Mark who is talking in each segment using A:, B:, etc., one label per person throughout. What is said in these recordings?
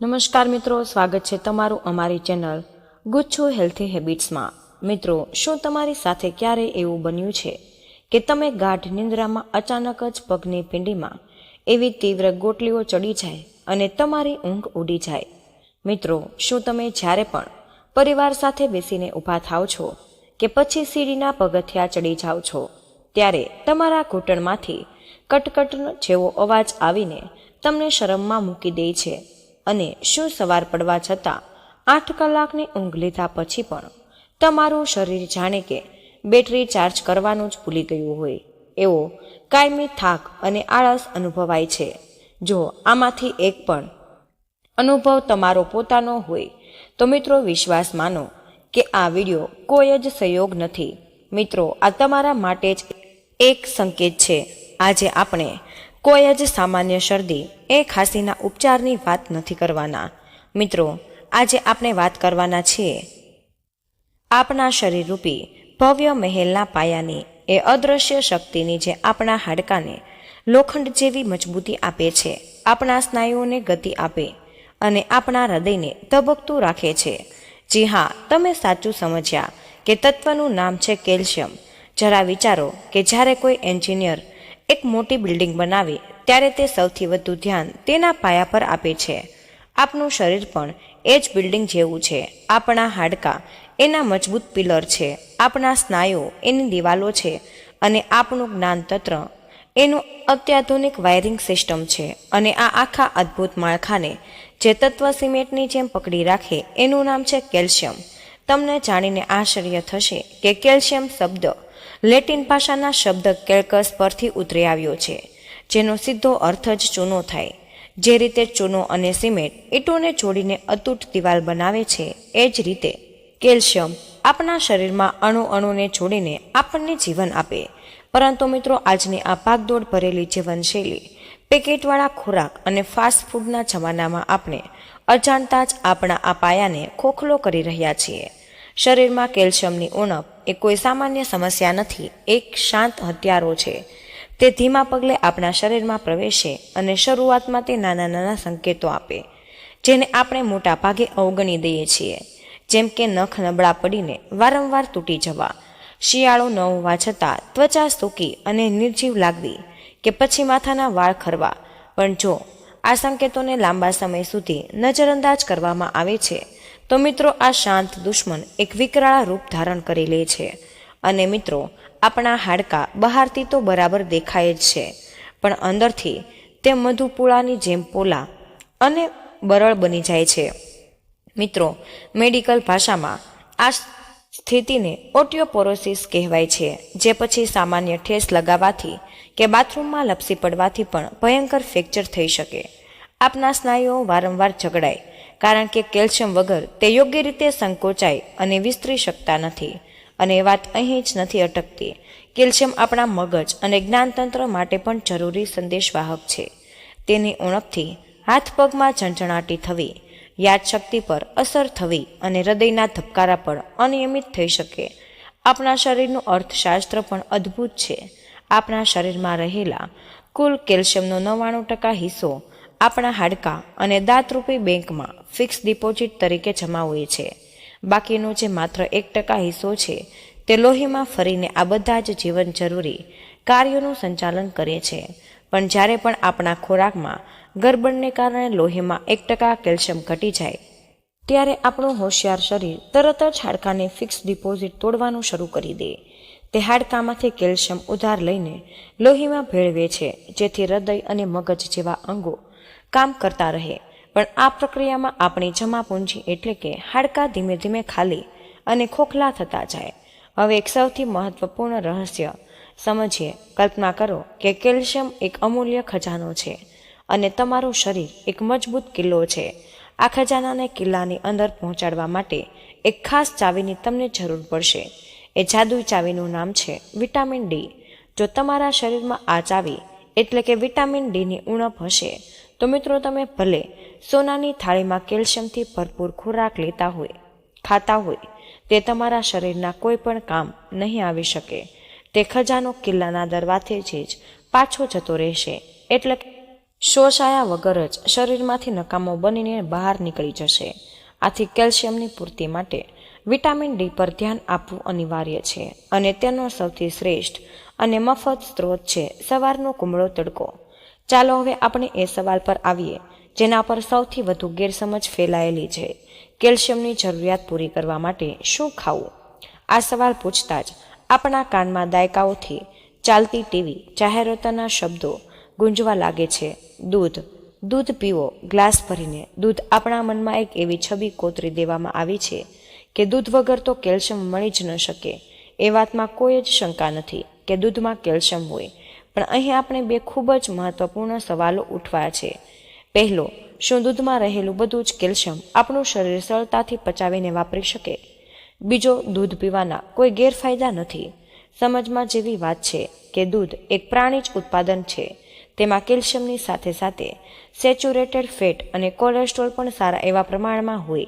A: નમસ્કાર મિત્રો, સ્વાગત છે તમારું અમારી ચેનલ ગુચ્છો હેલ્થી હેબિટ્સમાં. મિત્રો, શું તમારી સાથે ક્યારે એવું બન્યું છે કે તમે ગાઢ નિંદ્રામાં અચાનક જ પગની પિંડીમાં એવી તીવ્ર ગોટલીઓ ચડી જાય અને તમારી ઊંઘ ઉડી જાય? મિત્રો, શું તમે જ્યારે પણ પરિવાર સાથે બેસીને ઊભા થાવ છો કે પછી સીડીના પગથિયા ચડી જાઓ છો, ત્યારે તમારા ઘૂંટણમાંથી કટકટ જેવો અવાજ આવીને તમને શરમમાં મૂકી દે છે. અને શું સવાર પડવા છતાં આઠ કલાકની ઊંઘ લીધા પછી પણ તમારું શરીર જાણે કે બેટરી ચાર્જ કરવાનું જ ભૂલી ગયું હોય. એવો કાયમી થાક અને આળસ અનુભવાય છે. જો આમાંથી એક પણ અનુભવ તમારો પોતાનો હોય, તો મિત્રો વિશ્વાસ માનો કે આ વીડિયો કોઈ જ સહયોગ નથી. મિત્રો, આ તમારા માટે જ એક સંકેત છે. આજે આપણે કોઈ જ સામાન્ય શરદી એ ખાંસીના ઉપચારની વાત નથી કરવાના. મિત્રો, આજે આપણે વાત કરવાના છીએ આપણા શરીરરૂપી ભવ્ય મહેલના પાયાની, એ અદૃશ્ય શક્તિની જે આપણા હાડકાને લોખંડ જેવી મજબૂતી આપે છે, આપણા સ્નાયુઓને ગતિ આપે અને આપણા હૃદયને ધબકતું રાખે છે. જી હા, તમે સાચું સમજ્યા કે તત્વનું નામ છે કેલ્શિયમ. જરા વિચારો કે જ્યારે કોઈ એન્જિનિયર એક મોટી બિલ્ડિંગ બનાવે, ત્યારે તે સૌથી વધુ ધ્યાન તેના પાયા પર આપે છે. આપનું શરીર પણ એ જ બિલ્ડિંગ જેવું છે. આપણા હાડકાં એના મજબૂત પિલર છે. આપણા સ્નાયુઓ એની દિવાલો છે અને આપણું જ્ઞાનતંત્ર એનું અત્યાધુનિક વાયરિંગ સિસ્ટમ છે અને આ આખા અદ્ભુત માળખાને જે તત્વ સિમેન્ટની જેમ પકડી રાખે એનું નામ છે કેલ્શિયમ. તમને જાણીને આશ્ચર્ય થશે કે કેલ્શિયમ શબ્દ લેટિન ભાષાના શબ્દ કેલ્કસ પરથી ઉતરી આવ્યો છે, જેનો સીધો અર્થ જ ચૂનો થાય. જે રીતે ચૂનો અને સિમેન્ટ ઈંટોને જોડીને અતૂટ દિવાલ બનાવે છે, એ જ રીતે કેલ્શિયમ આપણા શરીરમાં અણુ અણુને જોડીને આપણને જીવન આપે. પરંતુ મિત્રો, આજની આ ભાગદોડ ભરેલી જીવનશૈલી, પેકેટવાળા ખોરાક અને ફાસ્ટ ફૂડના જમાનામાં આપણે અજાણતા જ આપણા આ પાયાને ખોખલો કરી રહ્યા છીએ. શરીરમાં કેલ્શિયમની ઉણપ એ કોઈ સામાન્ય સમસ્યા નથી, એક શાંત હત્યારો છે. તે ધીમા પગલે આપણા શરીરમાં પ્રવેશે અને શરૂઆતમાં તે નાના નાના સંકેતો આપે, જેને આપણે મોટા ભાગે અવગણી દઈએ છીએ. જેમ કે નખ નબળા પડીને વારંવાર તૂટી જવા, શિયાળો ન હોવા છતાં ત્વચા સૂકી અને નિર્જીવ લાગવી કે પછી માથાના વાળ ખરવા. પણ જો આ સંકેતોને લાંબા સમય સુધી નજરઅંદાજ કરવામાં આવે છે તો મિત્રો આ શાંત દુશ્મન એક વિકરાળ રૂપ ધારણ કરી લે છે. અને મિત્રો, આપણા હાડકાં બહારથી તો બરાબર દેખાય જ છે. પણ અંદરથી તે મધુપુળાની જેમ પોલા અને બરળ બની જાય છે. મિત્રો, મેડિકલ ભાષામાં આ સ્થિતિને ઓટિયોપોરોસિસ કહેવાય છે, જે પછી સામાન્ય ઠેસ લગાવવાથી કે બાથરૂમમાં લપસી પડવાથી પણ ભયંકર ફ્રેક્ચર થઈ શકે. આપના સ્નાયુઓ વારંવાર ઝઘડાય કારણ કે કેલ્શિયમ વગર તે યોગ્ય રીતે સંકોચાય અને વિસ્તરી શકતા નથી. અને વાત અહીં જ નથી અટકતી. કેલ્શિયમ આપણા મગજ અને જ્ઞાનતંત્ર માટે પણ જરૂરી સંદેશવાહક છે. તેની ઉણપથી હાથ પગમાં ઝંઝણાટી થવી, યાદશક્તિ પર અસર થવી અને હૃદયના ધબકારા પણ અનિયમિત થઈ શકે. આપણા શરીરનું અર્થશાસ્ત્ર પણ અદ્ભુત છે. આપણા શરીરમાં રહેલા કુલ કેલ્શિયમનો નવ્વાણું ટકા હિસ્સો આપણા હાડકાં અને દાંતરૂપી બેંકમાં ફિક્સ ડિપોઝિટ તરીકે જમા હોય છે. બાકીનો જે માત્ર એક ટકા હિસ્સો છે, તે લોહીમાં ફરીને આ બધા જ જીવન જરૂરી કાર્યોનું સંચાલન કરે છે. પણ જ્યારે પણ આપણા ખોરાકમાં ગરબડને કારણે લોહીમાં એક ટકા કેલ્શિયમ ઘટી જાય, ત્યારે આપણું હોશિયાર શરીર તરત જ હાડકાને ફિક્સ ડિપોઝિટ તોડવાનું શરૂ કરી દે. તે હાડકામાંથી કેલ્શિયમ ઉધાર લઈને લોહીમાં ભેળવે છે, જેથી હૃદય અને મગજ જેવા અંગો કામ કરતા રહે. પણ આ પ્રક્રિયામાં આપણી જમા પૂંજી એટલે કે હાડકાં ધીમે ધીમે ખાલી અને ખોખલા થતા જાય. હવે એક સૌથી મહત્વપૂર્ણ રહસ્ય સમજીએ. કલ્પના કરો કે કેલ્શિયમ એક અમૂલ્ય ખજાનો છે અને તમારું શરીર એક મજબૂત કિલ્લો છે. આ ખજાનાને કિલ્લાની અંદર પહોંચાડવા માટે એક ખાસ ચાવીની તમને જરૂર પડશે. એ જાદુઈ ચાવીનું નામ છે વિટામિન ડી. જો તમારા શરીરમાં આ ચાવી એટલે કે વિટામિન ડીની ઉણપ હશે તો મિત્રો તમે ભલે સોનાની થાળીમાં કેલ્શિયમથી ભરપૂર ખોરાક લેતા હોય, ખાતા હોય, તે તમારા શરીરના કોઈ પણ કામ નહીં આવી શકે. તે ખજાનો કિલ્લાના દરવાજેથી જ પાછો જતો રહેશે. એટલે શોષાયા વગર જ શરીરમાંથી નકામો બનીને બહાર નીકળી જશે. આથી કેલ્શિયમની પૂર્તિ માટે વિટામિન ડી પર ધ્યાન આપવું અનિવાર્ય છે. અને તેનો સૌથી શ્રેષ્ઠ અને મફત સ્ત્રોત છે સવારનો કુમળો તડકો. ચાલો હવે આપણે એ સવાલ પર આવીએ, જેના પર સૌથી વધુ ગેરસમજ ફેલાયેલી છે. કેલ્શિયમની જરૂરિયાત પૂરી કરવા માટે શું ખાવું? આ સવાલ પૂછતા જ આપણા કાનમાં દાયકાઓથી ચાલતી ટીવી, જાહેરાતોના શબ્દો ગુંજવા લાગે છે. દૂધ. દૂધ પીવો, ગ્લાસ ભરીને. દૂધ આપણા મનમાં એક એવી છબી કોતરી દેવામાં આવી છે કે દૂધ વગર તો કેલ્શિયમ મળી જ ન શકે. એ વાતમાં કોઈ જ શંકા નથી કે દૂધમાં કેલ્શિયમ હોય પણ અહીં આપણે બે ખૂબ જ મહત્વપૂર્ણ સવાલો ઉઠવા છે. પહેલો, શું દૂધમાં રહેલું બધું જ કેલ્શિયમ આપણું શરીર સરળતાથી પચાવીને વાપરી શકે? બીજો, દૂધ પીવાના કોઈ ગેરફાયદા નથી. સમજમાં જેવી વાત છે કે દૂધ એક પ્રાણી જ ઉત્પાદન છે. તેમાં કેલ્શિયમની સાથે સાથે સેચ્યુરેટેડ ફેટ અને કોલેસ્ટ્રોલ પણ સારા એવા પ્રમાણમાં હોય.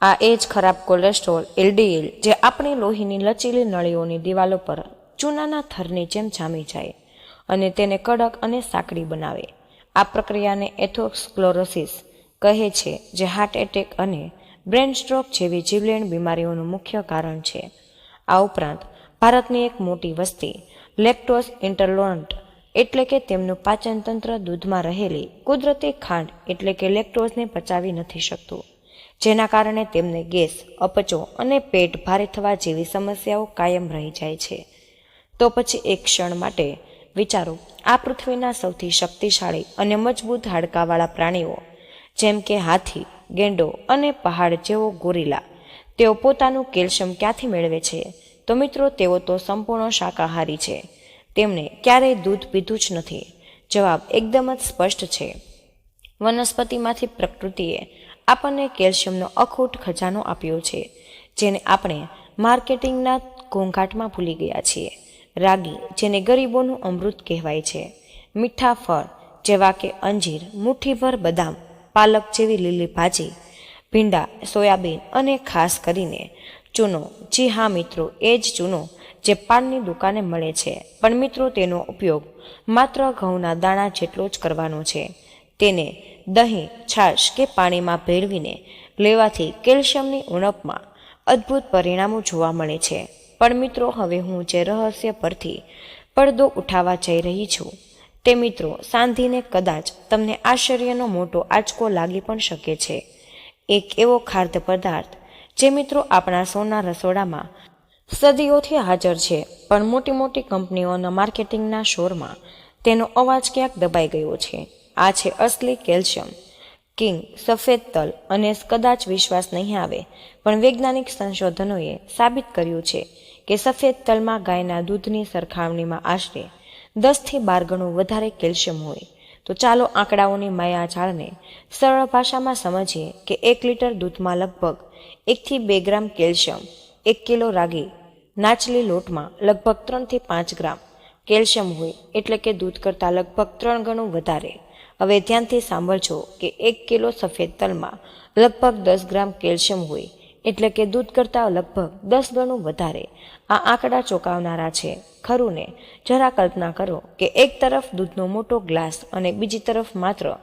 A: આ એ જ ખરાબ કોલેસ્ટ્રોલ, એલડીએલ, જે આપણી લોહીની લચીલી નળીઓની દિવાલો પર ચૂનાના થરની જેમ જામી જાય અને તેને કડક અને સાંકડી બનાવે. આ પ્રક્રિયાને એથોસ્ક્લોરોસિસ કહે છે, જે હાર્ટ એટેક અને બ્રેન સ્ટ્રોક જેવી જીવલેણ બીમારીઓનું મુખ્ય કારણ છે. આ ઉપરાંત, ભારતની એક મોટી વસ્તી લેક્ટોસ ઇન્ટરલોન્ટ એટલે કે તેમનું પાચનતંત્ર દૂધમાં રહેલી કુદરતી ખાંડ, એટલે કે લેક્ટોઝને પચાવી નથી શકતું, જેના કારણે તેમને ગેસ, અપચો અને પેટ ભારે થવા જેવી સમસ્યાઓ કાયમ રહી જાય છે. તો પછી એક ક્ષણ માટે, વિચારો, આ પૃથ્વીના સૌથી શક્તિશાળી અને મજબૂત હાડકાવાળા પ્રાણીઓ, જેમ કે હાથી, ગેંડો અને પહાડ જેવો ગોરીલા, તેઓ પોતાનું કેલ્શિયમ ક્યાંથી મેળવે છે? તો મિત્રો, તેઓ તો સંપૂર્ણ શાકાહારી છે. તેમણે ક્યારેય દૂધ પીધું જ નથી. જવાબ એકદમ જ સ્પષ્ટ છે. વનસ્પતિમાંથી પ્રકૃતિએ આપણને કેલ્શિયમનો અખૂટ ખજાનો આપ્યો છે, જેને આપણે માર્કેટિંગના ઘોંઘાટમાં ભૂલી ગયા છીએ. રાગી, જેને ગરીબોનું અમૃત કહેવાય છે. મીઠા ફળ, જેવા કે અંજીર, મુઠ્ઠીભર બદામ, પાલક જેવી લીલી ભાજી, ભીંડા, સોયાબીન અને ખાસ કરીને ચૂનો. જી હા મિત્રો, એ જ ચૂનો જે પાનની દુકાને મળે છે. પણ મિત્રો, તેનો ઉપયોગ માત્ર ઘઉંના દાણા જેટલો જ કરવાનો છે. તેને દહીં, છાશ કે પાણીમાં ભેળવીને લેવાથી કેલ્શિયમની ઉણપમાં અદ્ભુત પરિણામો જોવા મળે છે. પણ મિત્રો, હવે હું જે રહસ્ય પરથી પડદો ઉઠાવવા જઈ રહી છું, તે મિત્રો, સાંધીને કદાચ તમને આશ્ચર્યનો મોટો આંચકો લાગી પણ શકે છે. એક એવો ખાદ્ય પદાર્થ જે મિત્રો આપણા સોના રસોડામાં સદીઓથી હાજર છે, પણ મોટી મોટી કંપનીઓના માર્કેટિંગના શોરમાં તેનો અવાજ ક્યાંક દબાઈ ગયો છે. આ છે અસલી કેલ્શિયમ. કિંગ, સફેદ તલ અને કદાચ વિશ્વાસ નહીં આવે. પણ વૈજ્ઞાનિક સંશોધનોએ સાબિત કર્યું છે કે સફેદ તલમાં ગાયના દૂધની સરખામણીમાં આશરે દસથી બાર ગણું વધારે કેલ્શિયમ હોય. તો ચાલો આંકડાઓની માયાજાળને સરળ ભાષામાં સમજીએ કે એક લીટર દૂધમાં લગભગ એકથી બે ગ્રામ કેલ્શિયમ, એક કિલો રાગી નાચલી લોટમાં લગભગ ત્રણથી પાંચ ગ્રામ કેલ્શિયમ હોય, એટલે કે દૂધ કરતાં લગભગ ત્રણ ગણું વધારે. હવે ધ્યાનથી સાંભળજો કે એક કિલો સફેદ તલમાં લગભગ દસ ગ્રામ કેલ્શિયમ હોય, એટલે કે દૂધ કરતાં લગભગ દસ ગણું વધારે. આ આંકડા ચોંકાવનારા છે. ખરું ને? જરા કલ્પના કરો કે એક તરફ દૂધનો મોટો ગ્લાસ અને બીજી તરફ માત્ર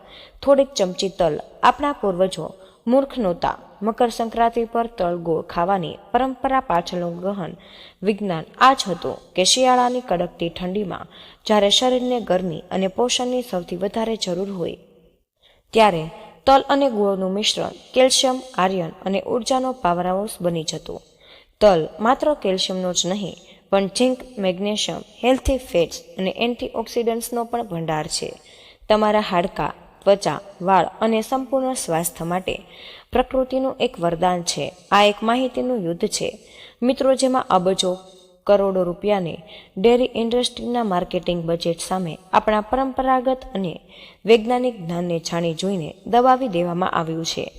A: થોડીક ચમચી તલ આપણા પૂર્વજો મૂર્ખ નહોતા મકર સંક્રાંતિ પર તલ ગોળ ખાવાની પરંપરા પાછળનું ગહન વિજ્ઞાન આ જ હતું કે શિયાળાની કડકતી ઠંડીમાં જ્યારે શરીરને ગરમી અને પોષણની સૌથી વધારે જરૂર હોય, ત્યારે તલ અને ગોળનું મિશ્રણ કેલ્શિયમ આર્યન અને ઉર્જાનો પાવરહાઉસ બની જતું. તલ માત્ર કેલ્શિયમનો જ નહીં, પણ ઝીંક, મેગ્નેશિયમ, હેલ્થી ફેટ્સ અને એન્ટીઓક્સિડન્ટ્સનો પણ ભંડાર છે. તમારા હાડકાં ત્વચા, વાળ અને સંપૂર્ણ સ્વાસ્થ્ય માટે પ્રકૃતિનું એક વરદાન છે. આ એક માહિતીનું યુદ્ધ છે. મિત્રો, જેમાં અબજો કરોડો રૂપિયાની ડેરી ઇન્ડસ્ટ્રીના માર્કેટિંગ બજેટ સામે આપણા પરંપરાગત અને વૈજ્ઞાનિક જ્ઞાનને જાણી જોઈને દબાવી દેવામાં આવ્યું છે.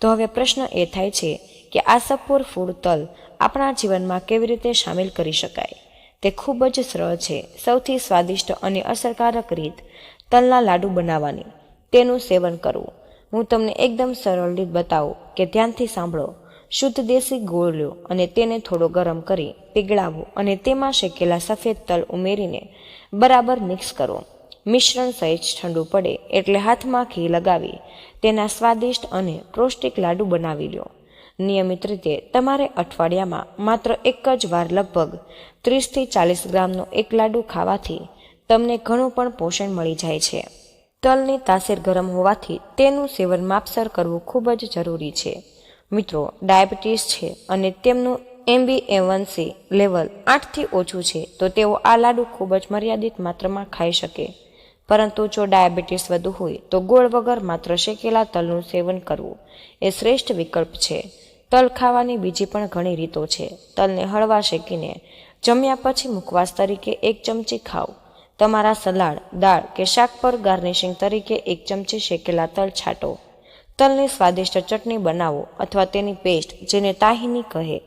A: તો હવે પ્રશ્ન એ થાય છે કે આ સપોર ફૂડ તલ આપણા જીવનમાં કેવી રીતે સામેલ કરી શકાય? તે ખૂબ જ સરળ છે. સૌથી સ્વાદિષ્ટ અને અસરકારક રીત તલના લાડુ બનાવવાની. તેનું સેવન કરવું. હું તમને એકદમ સરળ રીત બતાવું કે ધ્યાનથી સાંભળો. શુદ્ધ દેશી ગોળ લો અને તેને થોડો ગરમ કરી પીગળાવો અને તેમાં શેકેલા સફેદ તલ ઉમેરીને બરાબર મિક્સ કરો. મિશ્રણ સહેજ ઠંડુ પડે એટલે હાથમાં ઘી લગાવી તેના સ્વાદિષ્ટ અને પૌષ્ટિક લાડુ બનાવી લો નિયમિત રીતે તમારે અઠવાડિયામાં માત્ર એક જ વાર લગભગ ત્રીસથી ચાલીસ ગ્રામનો એક લાડુ ખાવાથી તમને ઘણું પણ પોષણ મળી જાય છે. તલની તાસીર ગરમ હોવાથી તેનું સેવન માપસર કરવું ખૂબ જ જરૂરી છે. મિત્રો, ડાયાબિટીસ છે અને તેમનું એમબી એવનસી લેવલ આઠથી ઓછું છે, તો તેઓ આ લાડુ ખૂબ જ મર્યાદિત માત્રામાં ખાઈ શકે. પરંતુ જો ડાયાબિટીસ વધુ હોય, તો ગોળ વગર માત્ર શેકેલા તલનું સેવન કરવું એ શ્રેષ્ઠ વિકલ્પ છે. તલ ખાવાની બીજી પણ ઘણી રીતો છે. તલને હળવા શેકીને જમ્યા પછી મુખવાસ તરીકે એક ચમચી ખાઓ. તમારા સલાડ, દાળ કે શાક પર ગાર્નિશિંગ તરીકે એક ચમચી શેકેલા તલ છાંટો. તલની સ્વાદિષ્ટ ચટણી બનાવો અથવા તેની પેસ્ટ, જેને તાહીની કહે,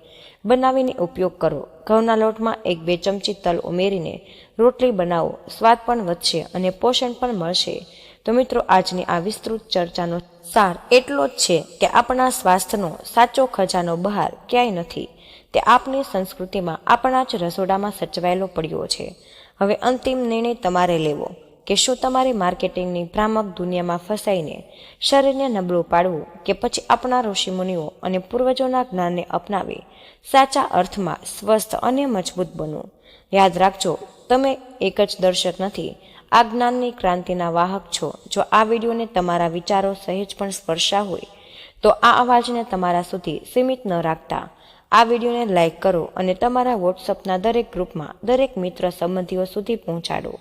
A: બનાવીને ઉપયોગ કરો. ઘઉંના લોટમાં એક બે ચમચી તલ ઉમેરીને રોટલી બનાવો. સ્વાદ પણ વધશે અને પોષણ પણ મળશે. તો મિત્રો, આજની આ વિસ્તૃત ચર્ચાનો સાર એટલો જ છે કે આપણા સ્વાસ્થ્યનો સાચો ખજાનો બહાર ક્યાંય નથી. તે આપણી સંસ્કૃતિમાં આપણા જ રસોડામાં સચવાયેલો પડ્યો છે. હવે અંતિમ નિર્ણય તમારે લેવો કે શું તમારી માર્કેટિંગની ભ્રામક દુનિયામાં ફસાઈને શરીરને નબળું પાડવું કે પછી આપણા ઋષિમુનિઓ અને પૂર્વજોના જ્ઞાનને અપનાવી સાચા અર્થમાં સ્વસ્થ અને મજબૂત બનવું. યાદ રાખજો, તમે એક જ દર્શક નથી, આ જ્ઞાનની ક્રાંતિના વાહક છો. જો આ વિડીયોને તમારા વિચારો સહેજ પણ સ્પર્શા હોય, તો આ અવાજને તમારા સુધી સીમિત ન રાખતા. આ વિડીયોને લાઇક કરો અને તમારા વોટ્સઅપના દરેક ગ્રુપમાં દરેક મિત્ર સંબંધીઓ સુધી પહોંચાડો.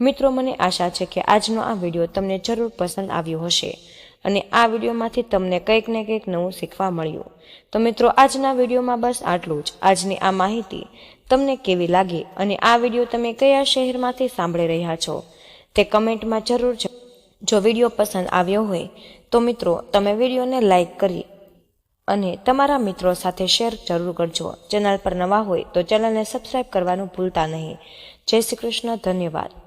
A: મિત્રો, મને આશા છે કે આજનો આ વીડિયો તમને જરૂર પસંદ આવ્યો હશે અને આ વિડીયોમાંથી તમને કંઈક ને કંઈક નવું શીખવા મળ્યું. તો મિત્રો, આજના વિડીયોમાં બસ આટલું જ. આજની આ માહિતી તમને કેવી લાગી અને આ વીડિયો તમે કયા શહેરમાંથી સાંભળી રહ્યા છો? તે કમેન્ટમાં જરૂર જો વીડિયો પસંદ આવ્યો હોય તો મિત્રો, તમે વિડીયોને લાઇક કરી અને તમારા મિત્રો સાથે શેર જરૂર કરજો. ચેનલ પર નવા હોય તો ચેનલને સબસ્ક્રાઈબ કરવાનું ભૂલતા નહીં. જય શ્રી કૃષ્ણ, ધન્યવાદ.